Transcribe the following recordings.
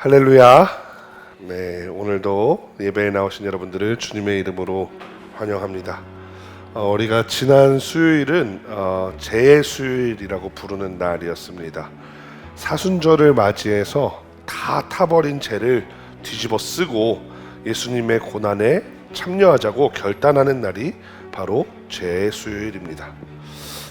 할렐루야. 네, 오늘도 예배에 나오신 여러분들을 주님의 이름으로 환영합니다. 어, 우리가 지난 수요일은 어, 재의 수요일이라고 부르는 날이었습니다. 사순절을 맞이해서 다 타버린 죄를 뒤집어 쓰고 예수님의 고난에 참여하자고 결단하는 날이 바로 재의 수요일입니다.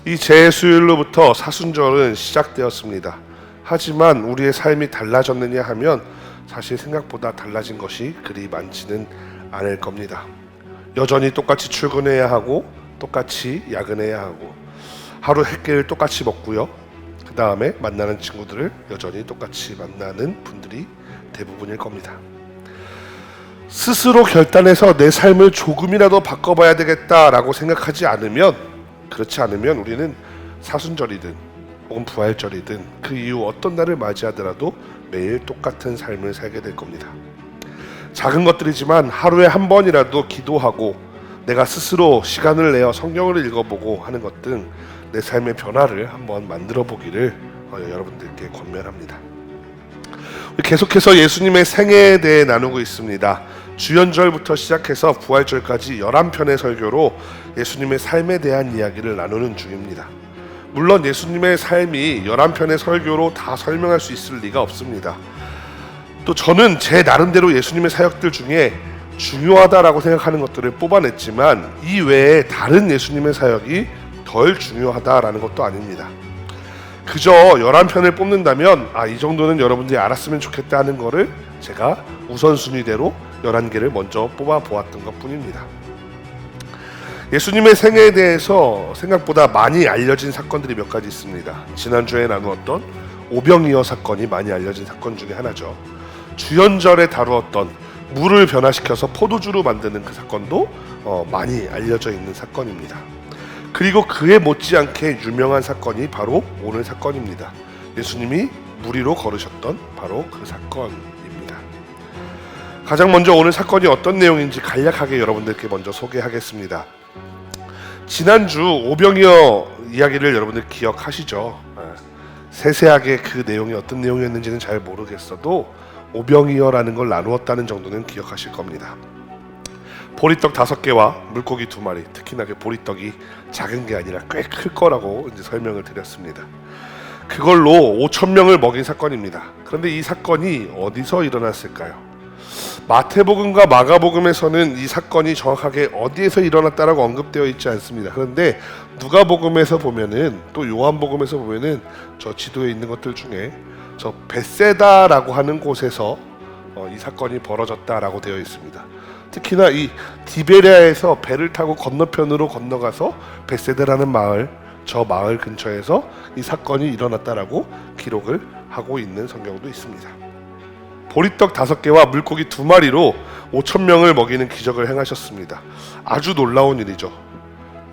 이 재의 수요일로부터 사순절은 시작되었습니다. 하지만 우리의 삶이 달라졌느냐 하면 사실 생각보다 달라진 것이 그리 많지는 않을 겁니다. 여전히 똑같이 출근해야 하고 똑같이 야근해야 하고 하루 햇개를 똑같이 먹고요. 그 다음에 만나는 친구들을 여전히 똑같이 만나는 분들이 대부분일 겁니다. 스스로 결단해서 내 삶을 조금이라도 바꿔봐야 되겠다라고 생각하지 않으면 그렇지 않으면 우리는 사순절이든 혹은 부활절이든 그 이후 어떤 날을 맞이하더라도 매일 똑같은 삶을 살게 될 겁니다. 작은 것들이지만 하루에 한 번이라도 기도하고 내가 스스로 시간을 내어 성경을 읽어보고 하는 것 등 내 삶의 변화를 한번 만들어 보기를 어, 여러분들께 권면합니다. 계속해서 예수님의 생애에 대해 나누고 있습니다. 주연절부터 시작해서 부활절까지 11편의 설교로 예수님의 삶에 대한 이야기를 나누는 중입니다. 물론 예수님의 삶이 11편의 설교로 다 설명할 수 있을 리가 없습니다. 또 저는 제 나름대로 예수님의 사역들 중에 중요하다라고 생각하는 것들을 뽑아냈지만 이 외에 다른 예수님의 사역이 덜 중요하다라는 것도 아닙니다. 그저 11편을 뽑는다면 아, 이 정도는 여러분들이 알았으면 좋겠다 하는 거를 제가 우선순위대로 11개를 먼저 뽑아 보았던 것 뿐입니다. 예수님의 생애에 대해서 생각보다 많이 알려진 사건들이 몇 가지 있습니다. 지난주에 나누었던 오병이어 사건이 많이 알려진 사건 중에 하나죠. 주연절에 다루었던 물을 변화시켜서 포도주로 만드는 그 사건도 어, 많이 알려져 있는 사건입니다. 그리고 그에 못지않게 유명한 사건이 바로 오늘 사건입니다. 예수님이 물 위로 걸으셨던 바로 그 사건입니다. 가장 먼저 오늘 사건이 어떤 내용인지 간략하게 여러분들께 먼저 소개하겠습니다. 지난주 오병이어 이야기를 여러분들 기억하시죠? 예. 세세하게 그 내용이 어떤 내용이었는지는 잘 모르겠어도 오병이어라는 걸 나누었다는 정도는 기억하실 겁니다. 보리떡 다섯 개와 물고기 두 마리, 특히나 그 보리떡이 작은 게 아니라 꽤 클 거라고 이제 설명을 드렸습니다. 그걸로 5천 명을 먹인 사건입니다. 그런데 이 사건이 어디서 일어났을까요? 마태복음과 마가복음에서는 이 사건이 정확하게 어디에서 일어났다라고 언급되어 있지 않습니다. 그런데 누가복음에서 보면은 또 요한복음에서 보면은 저 지도에 있는 것들 중에 저 베세다라고 하는 곳에서 어, 이 사건이 벌어졌다라고 되어 있습니다. 특히나 이 디베리아에서 배를 타고 건너편으로 건너가서 베세다라는 마을 저 마을 근처에서 이 사건이 일어났다라고 기록을 하고 있는 성경도 있습니다. 보리떡 다섯 개와 물고기 두 마리로 5천 명을 먹이는 기적을 행하셨습니다. 아주 놀라운 일이죠.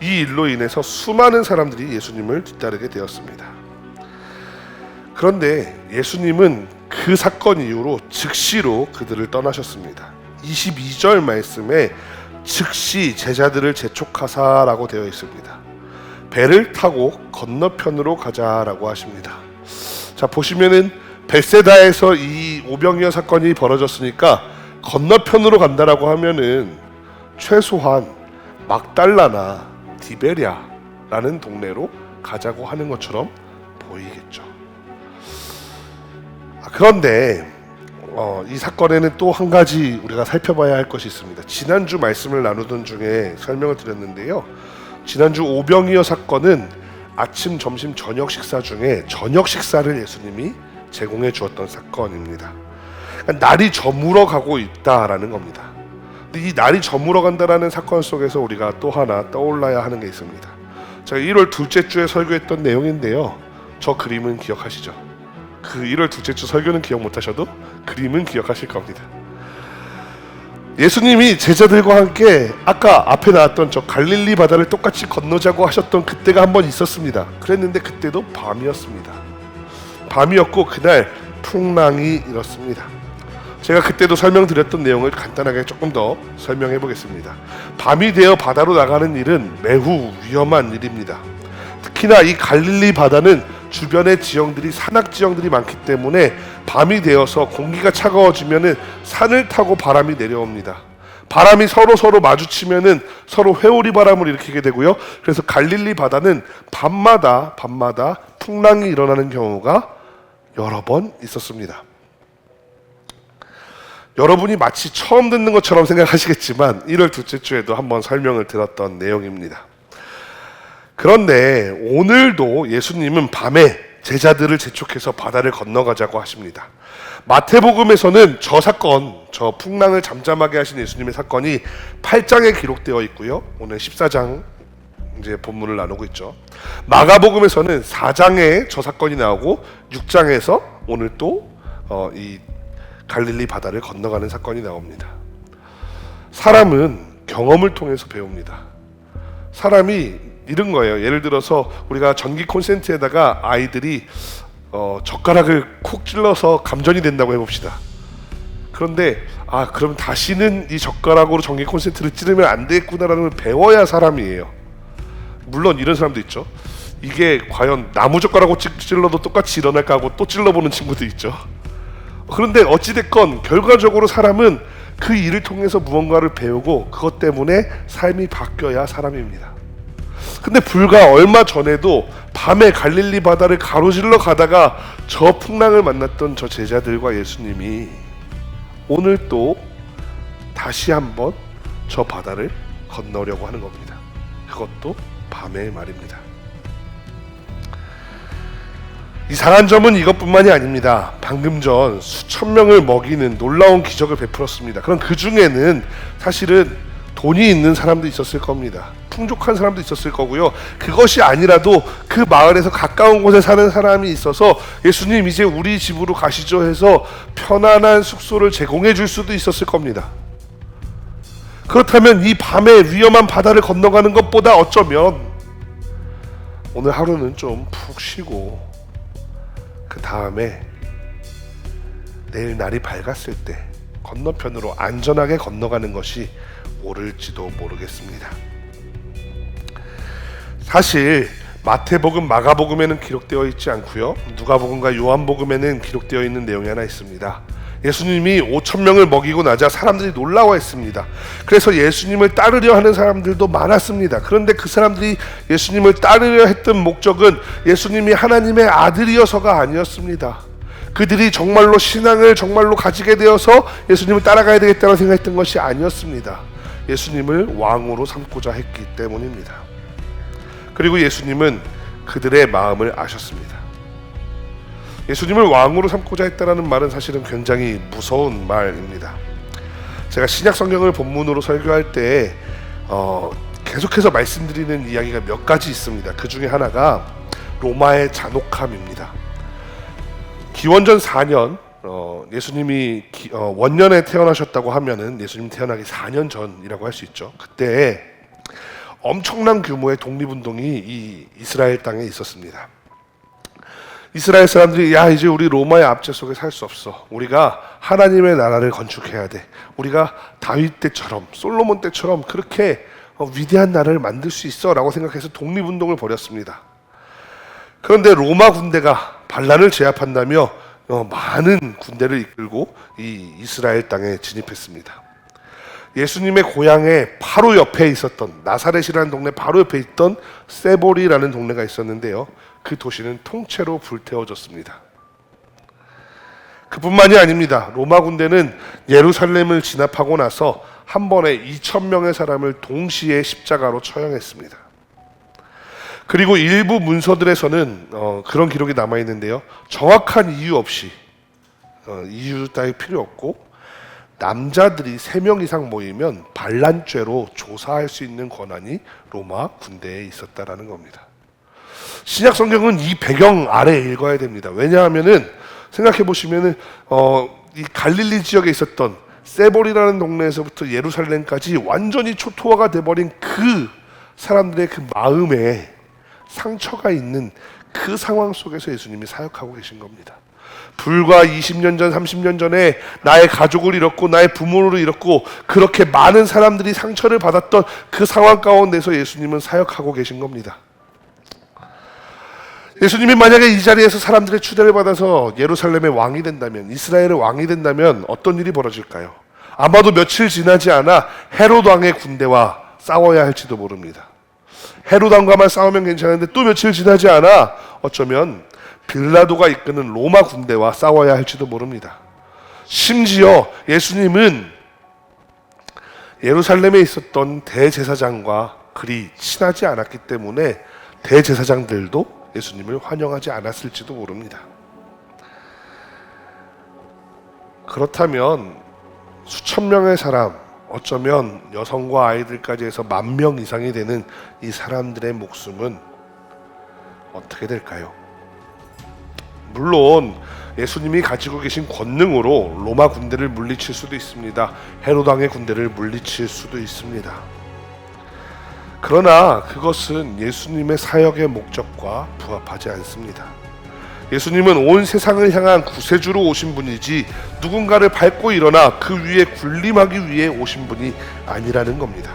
이 일로 인해서 수많은 사람들이 예수님을 뒤따르게 되었습니다. 그런데 예수님은 그 사건 이후로 즉시로 그들을 떠나셨습니다. 22절 말씀에 즉시 제자들을 재촉하사라고 되어 있습니다. 배를 타고 건너편으로 가자라고 하십니다. 자 보시면은 벳세다에서 이 오병이어 사건이 벌어졌으니까 건너편으로 간다라고 하면은 최소한 막달라나 디베리아라는 동네로 가자고 하는 것처럼 보이겠죠. 아, 그런데 어, 이 사건에는 또 한 가지 우리가 살펴봐야 할 것이 있습니다. 지난주 말씀을 나누던 중에 설명을 드렸는데요. 지난주 오병이어 사건은 아침, 점심, 저녁 식사 중에 저녁 식사를 예수님이 제공해 주었던 사건입니다. 그러니까 날이 저물어 가고 있다라는 겁니다. 이 날이 저물어 간다라는 사건 속에서 우리가 또 하나 떠올라야 하는 게 있습니다. 제가 1월 둘째 주에 설교했던 내용인데요. 저 그림은 기억하시죠? 그 1월 둘째 주 설교는 기억 못 하셔도 그림은 기억하실 겁니다. 예수님이 제자들과 함께 아까 앞에 나왔던 저 갈릴리 바다를 똑같이 건너자고 하셨던 그때가 한 번 있었습니다. 그랬는데 그때도 밤이었습니다. 밤이었고 그날 풍랑이 일었습니다. 제가 그때도 설명드렸던 내용을 간단하게 조금 더 설명해 보겠습니다. 밤이 되어 바다로 나가는 일은 매우 위험한 일입니다. 특히나 이 갈릴리 바다는 주변의 지형들이 산악 지형들이 많기 때문에 밤이 되어서 공기가 차가워지면은 산을 타고 바람이 내려옵니다. 바람이 서로 서로 마주치면은 서로 회오리 바람을 일으키게 되고요. 그래서 갈릴리 바다는 밤마다 밤마다 풍랑이 일어나는 경우가 여러 번 있었습니다. 여러분이 마치 처음 듣는 것처럼 생각하시겠지만 1월 둘째 주에도 한번 설명을 들었던 내용입니다. 그런데 오늘도 예수님은 밤에 제자들을 재촉해서 바다를 건너가자고 하십니다. 마태복음에서는 저 사건, 저 풍랑을 잠잠하게 하신 예수님의 사건이 8장에 기록되어 있고요. 오늘 14장 이제 본문을 나누고 있죠. 마가복음에서는 4장에 저 사건이 나오고 6장에서 오늘 또 어, 이 갈릴리 바다를 건너가는 사건이 나옵니다. 사람은 경험을 통해서 배웁니다. 사람이 이런 거예요. 예를 들어서 우리가 전기 콘센트에다가 아이들이 어, 젓가락을 콕 찔러서 감전이 된다고 해봅시다. 그런데 아 그럼 다시는 이 젓가락으로 전기 콘센트를 찌르면 안 되겠구나라는 걸 배워야 사람이에요. 물론 이런 사람도 있죠. 이게 과연 나무 젓가락으로 찌- 찔러도 똑같이 일어날까 하고 또 찔러보는 친구도 있죠. 그런데 어찌됐건 결과적으로 사람은 그 일을 통해서 무언가를 배우고 그것 때문에 삶이 바뀌어야 사람입니다. 근데 불과 얼마 전에도 밤에 갈릴리 바다를 가로질러 가다가 저 풍랑을 만났던 저 제자들과 예수님이 오늘 또 다시 한번 저 바다를 건너려고 하는 겁니다. 그것도 밤에 말입니다. 이상한 점은 이것뿐만이 아닙니다. 방금 전 수천 명을 먹이는 놀라운 기적을 베풀었습니다. 그럼 그 중에는 사실은 돈이 있는 사람도 있었을 겁니다. 풍족한 사람도 있었을 거고요. 그것이 아니라도 그 마을에서 가까운 곳에 사는 사람이 있어서 예수님 이제 우리 집으로 가시죠 해서 편안한 숙소를 제공해 줄 수도 있었을 겁니다. 그렇다면 이 밤에 위험한 바다를 건너가는 것보다 어쩌면 오늘 하루는 좀 푹 쉬고 그 다음에 내일 날이 밝았을 때 건너편으로 안전하게 건너가는 것이 옳을지도 모르겠습니다. 사실 마태복음, 마가복음에는 기록되어 있지 않고요. 누가복음과 요한복음에는 기록되어 있는 내용이 하나 있습니다. 예수님이 5천 명을 먹이고 나자 사람들이 놀라워했습니다. 그래서 예수님을 따르려 하는 사람들도 많았습니다. 그런데 그 사람들이 예수님을 따르려 했던 목적은 예수님이 하나님의 아들이어서가 아니었습니다. 그들이 정말로 신앙을 정말로 가지게 되어서 예수님을 따라가야 되겠다고 생각했던 것이 아니었습니다. 예수님을 왕으로 삼고자 했기 때문입니다. 그리고 예수님은 그들의 마음을 아셨습니다. 예수님을 왕으로 삼고자 했다라는 말은 사실은 굉장히 무서운 말입니다. 제가 신약 성경을 본문으로 설교할 때 어, 계속해서 말씀드리는 이야기가 몇 가지 있습니다. 그 중에 하나가 로마의 잔혹함입니다. 기원전 4년 어, 예수님이 기- 어, 원년에 태어나셨다고 하면은 예수님 태어나기 4년 전이라고 할 수 있죠. 그때 엄청난 규모의 독립운동이 이 이스라엘 땅에 있었습니다. 이스라엘 사람들이 야 이제 우리 로마의 압제 속에 살 수 없어. 우리가 하나님의 나라를 건축해야 돼. 우리가 다윗 때처럼 솔로몬 때처럼 그렇게 어, 위대한 나라를 만들 수 있어라고 생각해서 독립운동을 벌였습니다. 그런데 로마 군대가 반란을 제압한다며 어, 많은 군대를 이끌고 이 이스라엘 땅에 진입했습니다. 예수님의 고향의 바로 옆에 있었던 나사렛이라는 동네 바로 옆에 있던 세보리라는 동네가 있었는데요. 그 도시는 통째로 불태워졌습니다. 그뿐만이 아닙니다. 로마 군대는 예루살렘을 진압하고 나서 한 번에 2천 명의 사람을 동시에 십자가로 처형했습니다. 그리고 일부 문서들에서는 어, 그런 기록이 남아 있는데요. 정확한 이유 없이 어, 이유 따위 필요 없고 남자들이 세명 이상 모이면 반란죄로 조사할 수 있는 권한이 로마 군대에 있었다라는 겁니다. 신약 성경은 이 배경 아래 읽어야 됩니다. 왜냐하면은 생각해 보시면은 어, 이 갈릴리 지역에 있었던 세볼이라는 동네에서부터 예루살렘까지 완전히 초토화가 돼버린 그 사람들의 그 마음에 상처가 있는 그 상황 속에서 예수님이 사역하고 계신 겁니다. 불과 20년 전, 30년 전에 나의 가족을 잃었고 나의 부모를 잃었고 그렇게 많은 사람들이 상처를 받았던 그 상황 가운데서 예수님은 사역하고 계신 겁니다. 예수님이 만약에 이 자리에서 사람들의 추대를 받아서 예루살렘의 왕이 된다면 이스라엘의 왕이 된다면 어떤 일이 벌어질까요? 아마도 며칠 지나지 않아 헤롯 왕의 군대와 싸워야 할지도 모릅니다. 헤롯 왕과만 싸우면 괜찮은데 또 며칠 지나지 않아 어쩌면 빌라도가 이끄는 로마 군대와 싸워야 할지도 모릅니다. 심지어 예수님은 예루살렘에 있었던 대제사장과 그리 친하지 않았기 때문에 대제사장들도 예수님을 환영하지 않았을지도 모릅니다. 그렇다면 수천 명의 사람, 어쩌면 여성과 아이들까지 해서 만 명 이상이 되는 이 사람들의 목숨은 어떻게 될까요? 물론 예수님이 가지고 계신 권능으로 로마 군대를 물리칠 수도 있습니다. 헤롯 왕의 군대를 물리칠 수도 있습니다. 그러나 그것은 예수님의 사역의 목적과 부합하지 않습니다. 예수님은 온 세상을 향한 구세주로 오신 분이지 누군가를 밟고 일어나 그 위에 군림하기 위해 오신 분이 아니라는 겁니다.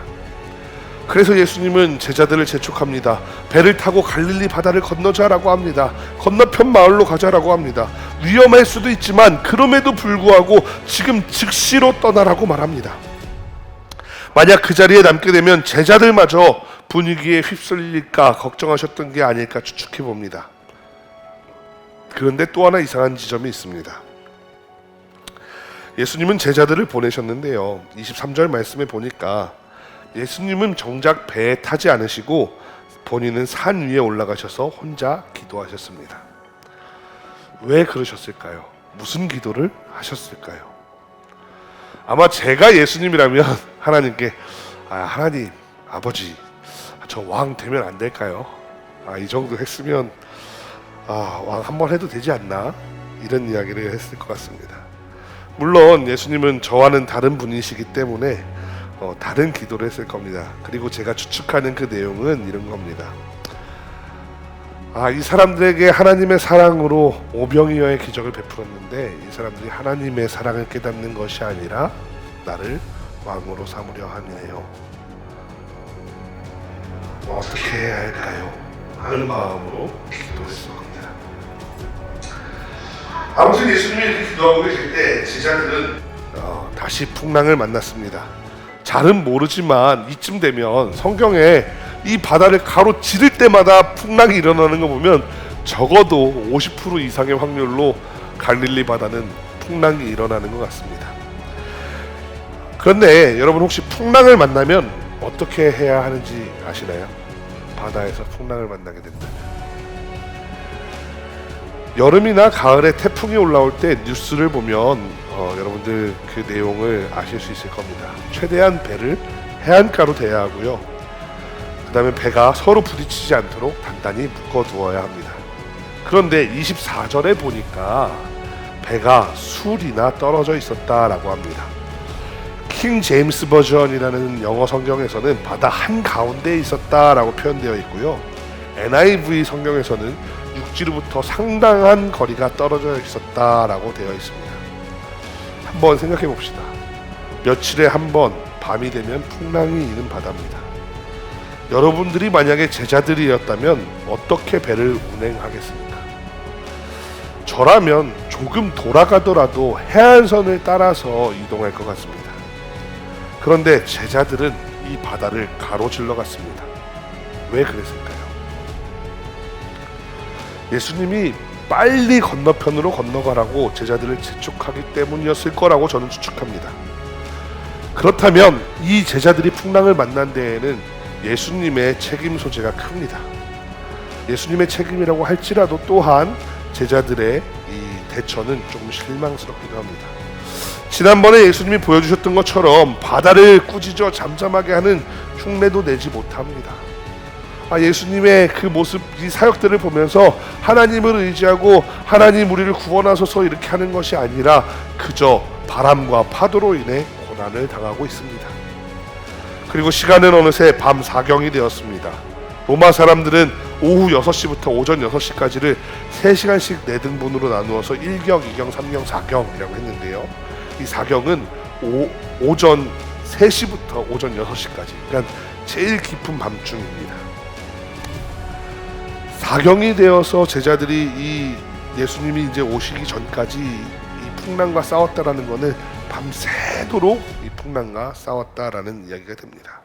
그래서 예수님은 제자들을 재촉합니다. 배를 타고 갈릴리 바다를 건너자라고 합니다. 건너편 마을로 가자라고 합니다. 위험할 수도 있지만 그럼에도 불구하고 지금 즉시로 떠나라고 말합니다. 만약 그 자리에 남게 되면 제자들마저 분위기에 휩쓸릴까 걱정하셨던 게 아닐까 추측해 봅니다. 그런데 또 하나 이상한 지점이 있습니다. 예수님은 제자들을 보내셨는데요. 23절 말씀에 보니까 예수님은 정작 배에 타지 않으시고 본인은 산 위에 올라가셔서 혼자 기도하셨습니다. 왜 그러셨을까요? 무슨 기도를 하셨을까요? 아마 제가 예수님이라면 하나님께 아, 하나님 아버지 저 왕 되면 안 될까요? 아, 이 정도 했으면 아, 왕 한 번 해도 되지 않나? 이런 이야기를 했을 것 같습니다. 물론 예수님은 저와는 다른 분이시기 때문에 어, 다른 기도를 했을 겁니다. 그리고 제가 추측하는 그 내용은 이런 겁니다. 아, 이 사람들에게 하나님의 사랑으로 오병이어의 기적을 베풀었는데 이 사람들이 하나님의 사랑을 깨닫는 것이 아니라 나를 왕으로 삼으려 하네요. 어떻게 해야 할까요? 하는 마음으로 기도했을 겁니다. 아무튼 예수님이 기도하고 계실 때 제자들은 어, 다시 풍랑을 만났습니다. 잘은 모르지만 이쯤 되면 성경에 이 바다를 가로지를 때마다 풍랑이 일어나는 거 보면 적어도 50% 이상의 확률로 갈릴리 바다는 풍랑이 일어나는 것 같습니다. 그런데 여러분 혹시 풍랑을 만나면 어떻게 해야 하는지 아시나요? 바다에서 풍랑을 만나게 된다면 여름이나 가을에 태풍이 올라올 때 뉴스를 보면 어, 여러분들 그 내용을 아실 수 있을 겁니다. 최대한 배를 해안가로 대야 하고요. 그 다음에 배가 서로 부딪히지 않도록 단단히 묶어두어야 합니다. 그런데 24절에 보니까 배가 술이나 떨어져 있었다라고 합니다. 킹 제임스 버전이라는 영어 성경에서는 바다 한 가운데에 있었다라고 표현되어 있고요. NIV 성경에서는 육지로부터 상당한 거리가 떨어져 있었다라고 되어 있습니다. 한번 생각해 봅시다. 며칠에 한 번 밤이 되면 풍랑이 있는 바다입니다. 여러분들이 만약에 제자들이었다면 어떻게 배를 운행하겠습니까? 저라면 조금 돌아가더라도 해안선을 따라서 이동할 것 같습니다. 그런데 제자들은 이 바다를 가로질러 갔습니다. 왜 그랬을까요? 예수님이 빨리 건너편으로 건너가라고 제자들을 재촉하기 때문이었을 거라고 저는 추측합니다. 그렇다면 이 제자들이 풍랑을 만난 데에는 예수님의 책임 소재가 큽니다. 예수님의 책임이라고 할지라도 또한 제자들의 이 대처는 조금 실망스럽기도 합니다. 지난번에 예수님이 보여주셨던 것처럼 바다를 꾸짖어 잠잠하게 하는 흉내도 내지 못합니다. 아, 예수님의 그 모습, 이 사역들을 보면서 하나님을 의지하고 하나님 우리를 구원하소서 이렇게 하는 것이 아니라 그저 바람과 파도로 인해 고난을 당하고 있습니다. 그리고 시간은 어느새 밤 사경이 되었습니다. 로마 사람들은 오후 6시부터 오전 6시까지를 3시간씩 4등분으로 나누어서 1경, 2경, 3경, 4경이라고 했는데요. 이 4경은 오, 오전 3시부터 오전 6시까지. 그러니까 제일 깊은 밤중입니다. 사경이 되어서 제자들이 이 예수님이 이제 오시기 전까지 이 풍랑과 싸웠다라는 것은 밤새도록 이 풍랑과 싸웠다라는 이야기가 됩니다.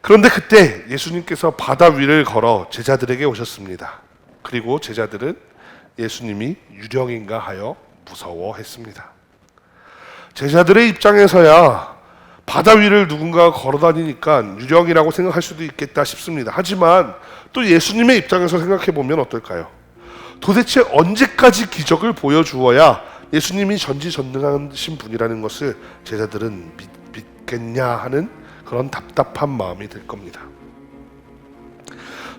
그런데 그때 예수님께서 바다 위를 걸어 제자들에게 오셨습니다. 그리고 제자들은 예수님이 유령인가 하여 무서워했습니다. 제자들의 입장에서야 바다 위를 누군가가 걸어 다니니까 유령이라고 생각할 수도 있겠다 싶습니다. 하지만 또 예수님의 입장에서 생각해 보면 어떨까요? 도대체 언제까지 기적을 보여주어야 예수님이 전지전능하신 분이라는 것을 제자들은 믿, 믿겠냐 하는 그런 답답한 마음이 들 겁니다.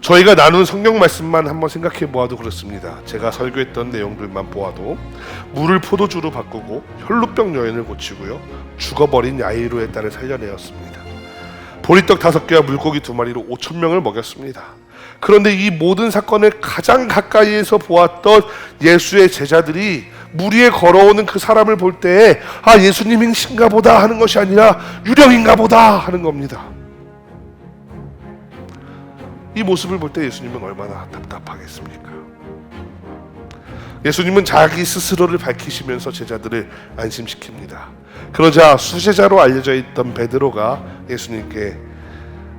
저희가 나눈 성경 말씀만 한번 생각해 보아도 그렇습니다. 제가 설교했던 내용들만 보아도 물을 포도주로 바꾸고 혈루병 여인을 고치고요. 죽어버린 야이로의 딸을 살려내었습니다. 보리떡 다섯 개와 물고기 두 마리로 5천 명을 먹였습니다. 그런데 이 모든 사건을 가장 가까이에서 보았던 예수의 제자들이 물 위에 걸어오는 그 사람을 볼 때에 아 예수님이신가 보다 하는 것이 아니라 유령인가 보다 하는 겁니다. 이 모습을 볼 때 예수님은 얼마나 답답하겠습니까? 예수님은 자기 스스로를 밝히시면서 제자들을 안심시킵니다. 그러자 수제자로 알려져 있던 베드로가 예수님께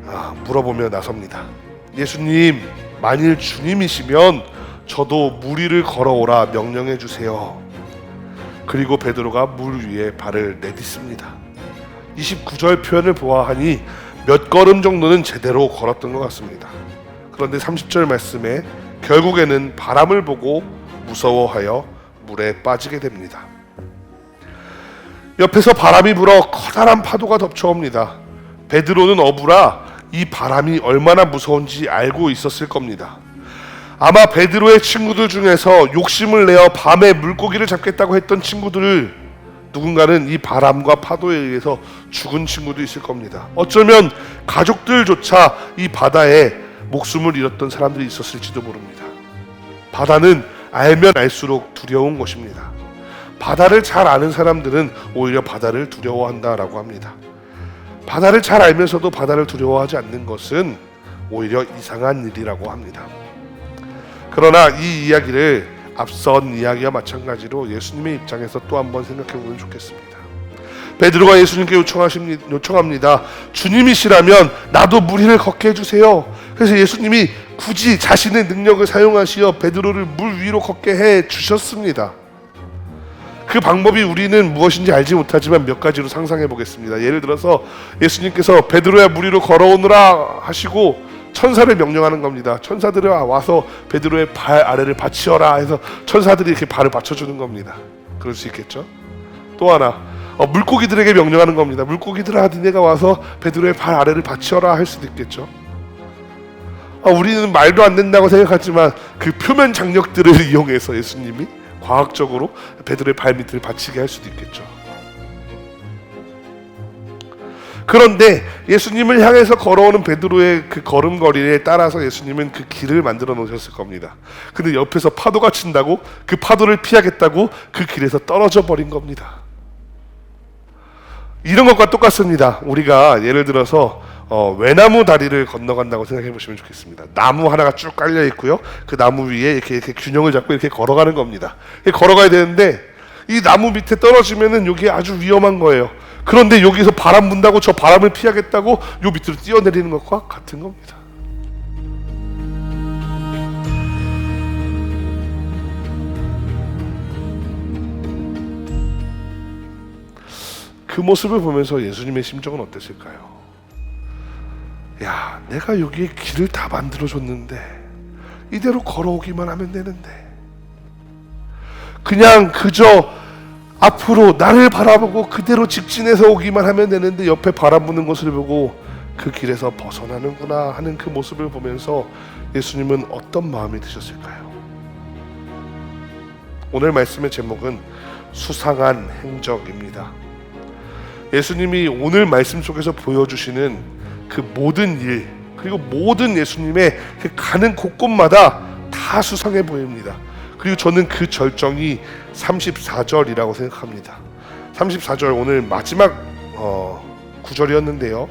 아, 물어보며 나섭니다. 예수님, 만일 주님이시면 저도 물 위를 걸어오라 명령해 주세요. 그리고 베드로가 물 위에 발을 내딛습니다. 29절 표현을 보아하니 몇 걸음 정도는 제대로 걸었던 것 같습니다. 그런데 30절 말씀에 결국에는 바람을 보고 무서워하여 물에 빠지게 됩니다. 옆에서 바람이 불어 커다란 파도가 덮쳐옵니다. 베드로는 어부라 이 바람이 얼마나 무서운지 알고 있었을 겁니다. 아마 베드로의 친구들 중에서 욕심을 내어 밤에 물고기를 잡겠다고 했던 친구들을 누군가는 이 바람과 파도에 의해서 죽은 친구도 있을 겁니다. 어쩌면 가족들조차 이 바다에 목숨을 잃었던 사람들이 있었을지도 모릅니다. 바다는 알면 알수록 두려운 것입니다. 바다를 잘 아는 사람들은 오히려 바다를 두려워한다라고 합니다. 바다를 잘 알면서도 바다를 두려워하지 않는 것은 오히려 이상한 일이라고 합니다. 그러나 이 이야기를 앞선 이야기와 마찬가지로 예수님의 입장에서 또 한번 생각해 보면 좋겠습니다. 베드로가 예수님께 요청하십니다. 요청합니다. 주님이시라면 나도 물 위를 걷게 해주세요. 그래서 예수님이 굳이 자신의 능력을 사용하시어 베드로를 물 위로 걷게 해 주셨습니다. 그 방법이 우리는 무엇인지 알지 못하지만 몇 가지로 상상해 보겠습니다. 예를 들어서 예수님께서 베드로야 물 위로 걸어오느라 하시고 천사를 명령하는 겁니다. 천사들이 와서 베드로의 발 아래를 받치어라 해서 천사들이 이렇게 발을 받쳐주는 겁니다. 그럴 수 있겠죠. 또 하나 어, 물고기들에게 명령하는 겁니다. 물고기들아 니네가 와서 베드로의 발 아래를 받치어라 할 수도 있겠죠. 어, 우리는 말도 안 된다고 생각하지만 그 표면 장력들을 이용해서 예수님이 과학적으로 베드로의 발 밑을 받치게 할 수도 있겠죠. 그런데 예수님을 향해서 걸어오는 베드로의 그 걸음걸이에 따라서 예수님은 그 길을 만들어 놓으셨을 겁니다. 근데 옆에서 파도가 친다고 그 파도를 피하겠다고 그 길에서 떨어져 버린 겁니다. 이런 것과 똑같습니다. 우리가 예를 들어서 어, 외나무 다리를 건너간다고 생각해 보시면 좋겠습니다. 나무 하나가 쭉 깔려 있고요. 그 나무 위에 이렇게, 이렇게 균형을 잡고 이렇게 걸어가는 겁니다. 걸어가야 되는데 이 나무 밑에 떨어지면은 여기 아주 위험한 거예요. 그런데 여기서 바람 분다고 저 바람을 피하겠다고 요 밑으로 뛰어내리는 것과 같은 겁니다. 그 모습을 보면서 예수님의 심정은 어땠을까요? 야, 내가 여기에 길을 다 만들어 줬는데 이대로 걸어오기만 하면 되는데 그냥 그저 앞으로 나를 바라보고 그대로 직진해서 오기만 하면 되는데 옆에 바람 부는 것을 보고 그 길에서 벗어나는구나 하는 그 모습을 보면서 예수님은 어떤 마음이 드셨을까요? 오늘 말씀의 제목은 수상한 행적입니다. 예수님이 오늘 말씀 속에서 보여주시는 그 모든 일 그리고 모든 예수님의 그 가는 곳곳마다 다 수상해 보입니다. 그리고 저는 그 절정이 34절이라고 생각합니다. 34절 오늘 마지막 어, 구절이었는데요.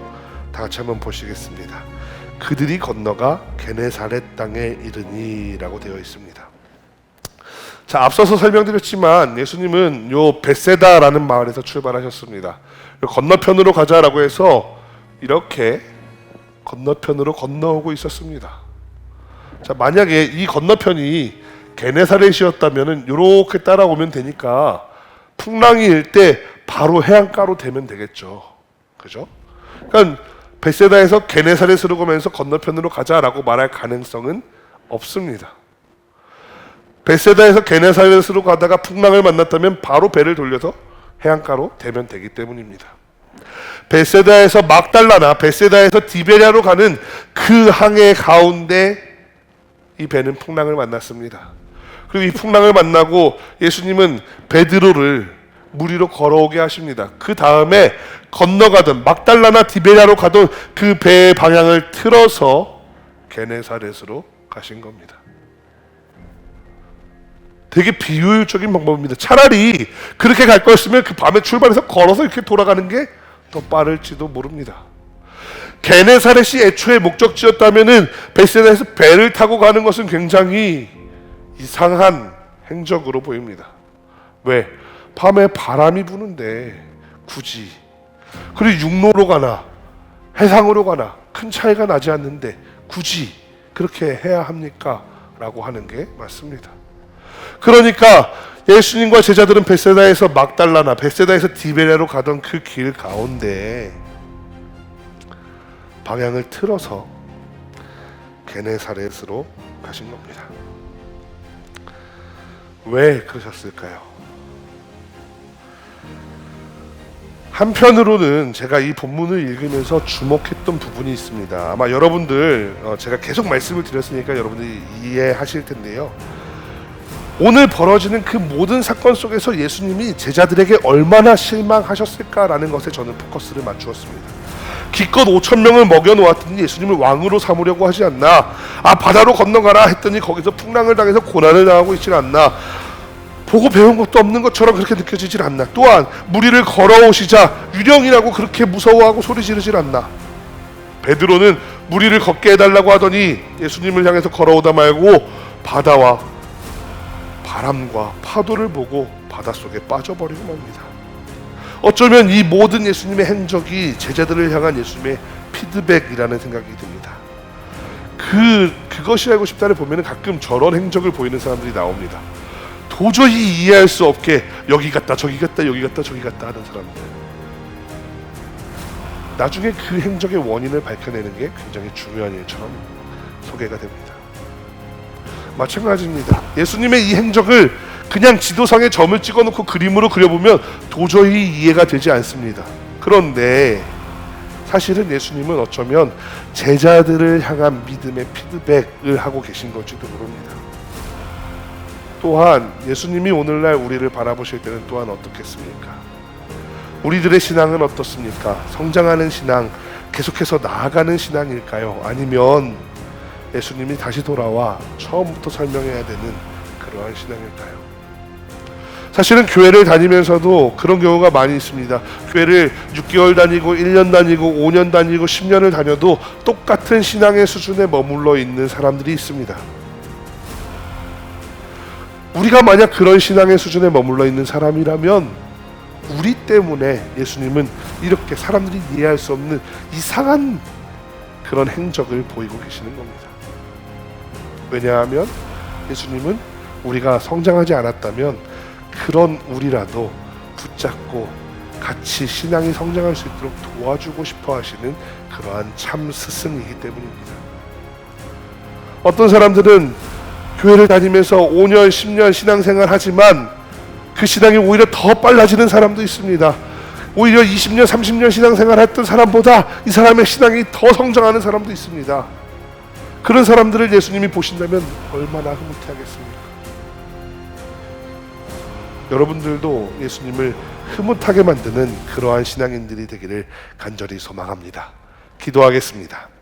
다 같이 한번 보시겠습니다. 그들이 건너가 게네사렛 땅에 이르니라고 되어 있습니다. 자, 앞서서 설명드렸지만 예수님은 요 베세다라는 마을에서 출발하셨습니다. 건너편으로 가자라고 해서 이렇게 건너편으로 건너오고 있었습니다. 자, 만약에 이 건너편이 게네사렛이었다면은 이렇게 따라오면 되니까 풍랑이 일 때 바로 해안가로 되면 되겠죠. 그죠? 그러니까 베세다에서 게네사렛으로 가면서 건너편으로 가자라고 말할 가능성은 없습니다. 베세다에서 게네사렛으로 가다가 풍랑을 만났다면 바로 배를 돌려서 해안가로 되면 되기 때문입니다. 베세다에서 막달라나 베세다에서 디베리아로 가는 그 항해 가운데 이 배는 풍랑을 만났습니다. 그리고 이 풍랑을 만나고 예수님은 베드로를 물 위로 걸어오게 하십니다. 그 다음에 건너가던 막달라나 디베리아로 가던 그 배의 방향을 틀어서 게네사렛으로 가신 겁니다. 되게 비효율적인 방법입니다. 차라리 그렇게 갈 거였으면 그 밤에 출발해서 걸어서 이렇게 돌아가는 게 더 빠를지도 모릅니다. 게네사렛이 애초에 목적지였다면은 베세다에서 배를 타고 가는 것은 굉장히 이상한 행적으로 보입니다. 왜? 밤에 바람이 부는데 굳이 그리고 육로로 가나 해상으로 가나 큰 차이가 나지 않는데 굳이 그렇게 해야 합니까? 라고 하는 게 맞습니다. 그러니까 예수님과 제자들은 베세다에서 막달라나 베세다에서 디베레로 가던 그 길 가운데 방향을 틀어서 게네사렛으로 가신 겁니다. 왜 그러셨을까요? 한편으로는 제가 이 본문을 읽으면서 주목했던 부분이 있습니다. 아마 여러분들 어, 제가 계속 말씀을 드렸으니까 여러분들이 이해하실 텐데요. 오늘 벌어지는 그 모든 사건 속에서 예수님이 제자들에게 얼마나 실망하셨을까라는 것에 저는 포커스를 맞추었습니다. 기껏 5천 명을 먹여 놓았더니 예수님을 왕으로 삼으려고 하지 않나? 아 바다로 건너가라 했더니 거기서 풍랑을 당해서 고난을 당하고 있지 않나? 보고 배운 것도 없는 것처럼 그렇게 느껴지질 않나? 또한 무리를 걸어오시자 유령이라고 그렇게 무서워하고 소리 지르질 않나? 베드로는 무리를 걷게 해달라고 하더니 예수님을 향해서 걸어오다 말고 바다와 바람과 파도를 보고 바닷속에 빠져버리고 맙니다. 어쩌면 이 모든 예수님의 행적이 제자들을 향한 예수님의 피드백이라는 생각이 듭니다. 그 그것이 알고 싶다를 보면 가끔 저런 행적을 보이는 사람들이 나옵니다. 도저히 이해할 수 없게 여기 갔다 저기 갔다 여기 갔다 저기 갔다 하는 사람들. 나중에 그 행적의 원인을 밝혀내는 게 굉장히 중요한 일처럼 소개가 됩니다. 마찬가지입니다. 예수님의 이 행적을 그냥 지도상에 점을 찍어놓고 그림으로 그려보면 도저히 이해가 되지 않습니다. 그런데 사실은 예수님은 어쩌면 제자들을 향한 믿음의 피드백을 하고 계신 걸지도 모릅니다. 또한 예수님이 오늘날 우리를 바라보실 때는 또한 어떻겠습니까? 우리들의 신앙은 어떻습니까? 성장하는 신앙, 계속해서 나아가는 신앙일까요? 아니면 예수님이 다시 돌아와 처음부터 설명해야 되는 그러한 신앙일까요? 사실은 교회를 다니면서도 그런 경우가 많이 있습니다. 교회를 6개월 다니고 1년 다니고 5년 다니고 10년을 다녀도 똑같은 신앙의 수준에 머물러 있는 사람들이 있습니다. 우리가 만약 그런 신앙의 수준에 머물러 있는 사람이라면 우리 때문에 예수님은 이렇게 사람들이 이해할 수 없는 이상한 그런 행적을 보이고 계시는 겁니다. 왜냐하면 예수님은 우리가 성장하지 않았다면 그런 우리라도 붙잡고 같이 신앙이 성장할 수 있도록 도와주고 싶어 하시는 그러한 참 스승이기 때문입니다. 어떤 사람들은 교회를 다니면서 5년, 10년 신앙생활 하지만 그 신앙이 오히려 더 빨라지는 사람도 있습니다. 오히려 20년, 30년 신앙생활 했던 사람보다 이 사람의 신앙이 더 성장하는 사람도 있습니다. 그런 사람들을 예수님이 보신다면 얼마나 흐뭇해 하겠습니까? 여러분들도 예수님을 흐뭇하게 만드는 그러한 신앙인들이 되기를 간절히 소망합니다. 기도하겠습니다.